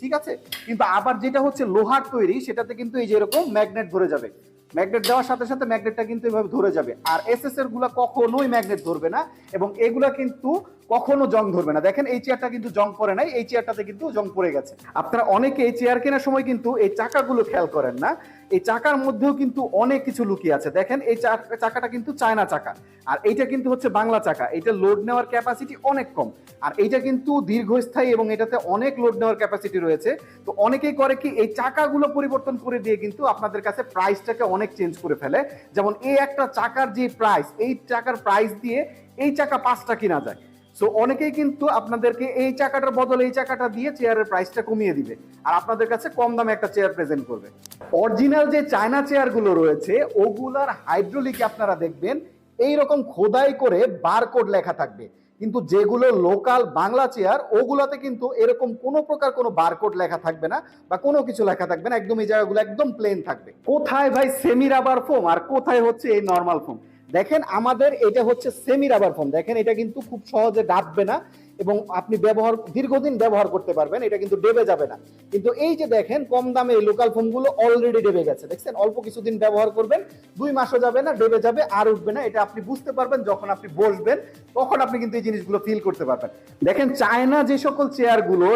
ঠিক আছে? কিন্তু আবার যেটা হচ্ছে লোহার তৈরি, সেটাতে কিন্তু এই যে এরকম ম্যাগনেট ধরে যাবে। ম্যাগনেট দেওয়ার সাথে সাথে ম্যাগনেটটা কিন্তু এভাবে ধরে যাবে। আর এস এস এরগুলা কখনোই ম্যাগনেট ধরবে না এবং এগুলা কিন্তু কখনো জং ধরবে না। দেখেন এই চেয়ারটা কিন্তু জং পড়ে নাই, এই চেয়ারটাতে কিন্তু জং পড়ে গেছে। আপনারা অনেকে এই চেয়ার কেনার সময় কিন্তু এই চাকাগুলো খেয়াল করেন না। এই চাকার মধ্যেও কিন্তু অনেক কিছু লুকিয়ে আছে। দেখেন এই চাকাটা কিন্তু চায়না চাকা। আর এইটা কিন্তু হচ্ছে বাংলা চাকা। এটা লোড নেওয়ার ক্যাপাসিটি অনেক কম। আর এইটা কিন্তু দীর্ঘস্থায়ী এবং এটাতে অনেক লোড নেওয়ার ক্যাপাসিটি রয়েছে। তো অনেকেই করে কি এই চাকাগুলো পরিবর্তন করে দিয়ে কিন্তু আপনাদের কাছে প্রাইসটাকে অনেক চেঞ্জ করে ফেলে। যেমন এই একটা চাকার যে প্রাইস এই চাকার প্রাইস দিয়ে এই চাকা পাঁচটা কিনা যায়। সো অনেকেই কিন্তু আপনাদেরকে এই চাকাটার বদলে এই চাকাটা দিয়ে চেয়ারের প্রাইসটা কমিয়ে দিবে। আর আপনাদের কাছে কম দামে একটা চেয়ার প্রেজেন্ট করবে। অরিজিনাল যে চায়না চেয়ারগুলো রয়েছে, ওগুলার হাইড্রোলিকে আপনারা দেখবেন এই রকম খোদাই করে বারকোড লেখা থাকবে। কিন্তু যেগুলো লোকাল বাংলা চেয়ার ওগুলাতে কিন্তু এরকম কোনো প্রকার কোনো বারকোড লেখা থাকবে না বা কোনো কিছু লেখা থাকবে না, একদম এই জায়গাগুলো একদম প্লেন থাকবে। কোথায় ভাই সেমি রাবার ফোম আর কোথায় হচ্ছে এই নর্মাল ফোম দেখেন আমাদের এটা হচ্ছে সেমি রাবার ফোম দেখেন এটা কিন্তু খুব সহজে ডাববে না এবং আপনি ব্যবহার, দীর্ঘদিন ব্যবহার করতে পারবেন, এটা কিন্তু ডেবে যাবে না। কিন্তু এই যে দেখেন, কম দামে এই লোকাল ফোমগুলো অলরেডি ডেবে গেছে। দেখছেন? অল্প কিছুদিন ব্যবহার করবেন, দুই মাসও যাবে না, ডেবে যাবে, আর উঠবে না। এটা আপনি বুঝতে পারবেন, যখন আপনি বসবেন, তখন আপনি কিন্তু এই জিনিসগুলো ফিল করতে পারবেন। দেখেন চায়না যে সকল চেয়ারগুলো